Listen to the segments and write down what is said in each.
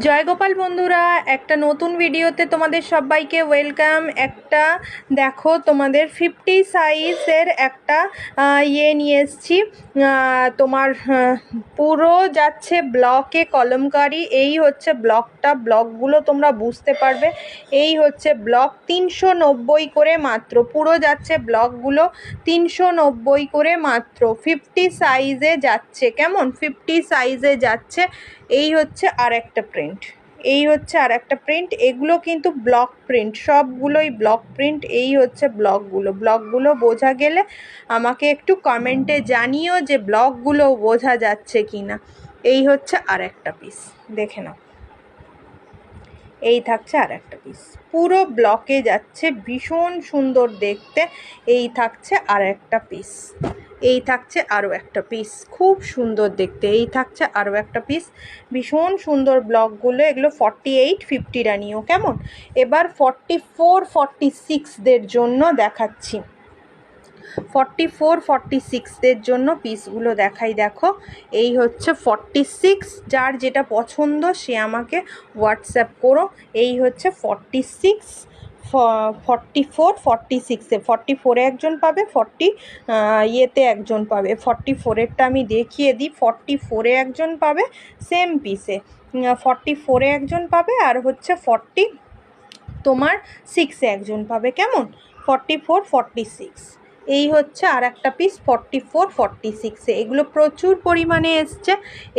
জয়গোপাল বন্ধুরা, একটা নতুন ভিডিওতে তোমাদের সবাইকে ওয়েলকাম। একটা, দেখো, তোমাদের ফিফটি সাইজের একটা ইয়ে নিয়ে এসছি। তোমার পুরো যাচ্ছে ব্লকে কলমকারি। এই হচ্ছে ব্লকটা, ব্লকগুলো তোমরা বুঝতে পারবে। এই হচ্ছে ব্লক তিনশো নব্বই করে মাত্র। পুরো যাচ্ছে ব্লকগুলো তিনশো নব্বই করে মাত্র। ফিফটি সাইজে যাচ্ছে, কেমন? ফিফটি সাইজে যাচ্ছে। এই হচ্ছে আর একটা প্রিন্ট এই হচ্ছে আর একটা প্রিন্ট এগুলো কিন্তু ব্লক প্রিন্ট সবগুলোই ব্লক প্রিন্ট এই হচ্ছে ব্লকগুলো ব্লকগুলো বোঝা গেলে আমাকে একটু কমেন্টে জানিও যে ব্লকগুলো বোঝা যাচ্ছে কি না এই হচ্ছে আর একটা পিস দেখে নাও। এই থাকছে আর একটা পিস পুরো ব্লকে যাচ্ছে, ভীষণ সুন্দর দেখতে, এই থাকছে আর একটা পিস এই থাকছে আরও একটা পিস খুব সুন্দর দেখতে, এই থাকছে আরও একটা পিস ভীষণ সুন্দর ব্লকগুলো, এগুলো ফর্টি এইট ফিফটিরা নিও কেমন? এবার ফর্টি ফোর ফর্টি সিক্সদের জন্য দেখাচ্ছি। ফর্টি ফোর ফর্টি সিক্সদের জন্য পিসগুলো দেখাই দেখো। এই হচ্ছে ফর্টি সিক্স যার যেটা পছন্দ সে আমাকে হোয়াটসঅ্যাপ করো। এই হচ্ছে forty six forty four forty সিক্সে ফর্টি ফোরে একজন পাবে ফর্টি ইয়েতে একজন পাবে। ফর্টি ফোরেরটা আমি দেখিয়ে দিই। ফর্টি ফোরে একজন পাবে সেম পিসে ফর্টি ফোরে একজন পাবে আর হচ্ছে ফর্টি তোমার সিক্সে একজন পাবে। কেমন? ফর্টি ফোর ফর্টি সিক্স এই হচ্ছে আর একটা পিস ফর্টি ফোর ফর্টি সিক্সে এগুলো প্রচুর পরিমাণে এসছে।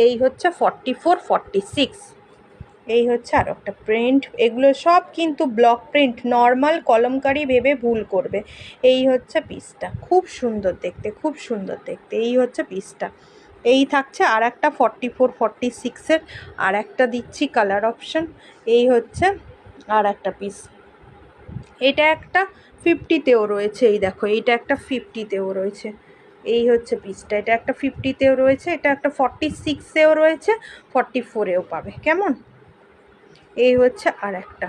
এই হচ্ছে ফর্টি ফোর ফর্টি সিক্স এই হচ্ছে আর একটা প্রিন্ট এগুলো সব কিন্তু ব্লক প্রিন্ট নর্মাল কলমকারি ভেবে ভুল করবে। এই হচ্ছে পিসটা খুব সুন্দর দেখতে, খুব সুন্দর দেখতে। এই হচ্ছে পিসটা এই থাকছে আর একটা ফর্টি ফোর ফর্টি সিক্সের আর একটা দিচ্ছি কালার অপশন এই হচ্ছে আর একটা পিস এটা একটা ফিফটিতেও রয়েছে, এই দেখো, এইটা একটা ফিফটিতেও রয়েছে। এই হচ্ছে পিসটা এটা একটা ফিফটিতেও রয়েছে, এটা একটা ফর্টি সিক্সেও রয়েছে ফর্টি ফোরেও পাবে। কেমন? এই হচ্ছে আর একটা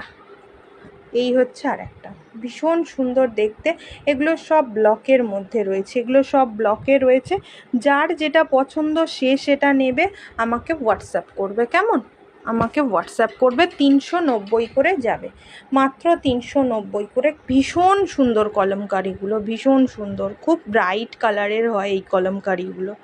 এই হচ্ছে আর একটা ভীষণ সুন্দর দেখতে। এগুলো সব ব্লকের মধ্যে রয়েছে। এগুলো সব ব্লকে রয়েছে। যার যেটা পছন্দ সে সেটা নেবে। আমাকে হোয়াটসঅ্যাপ করবে, কেমন? আমাকে হোয়াটসঅ্যাপ করবে, তিনশো নব্বই করে যাবে। মাত্র তিনশো নব্বই করে ভীষণ সুন্দর কলমকারিগুলো, ভীষণ সুন্দর। খুব ব্রাইট কালারের হয় এই কলমকারিগুলো।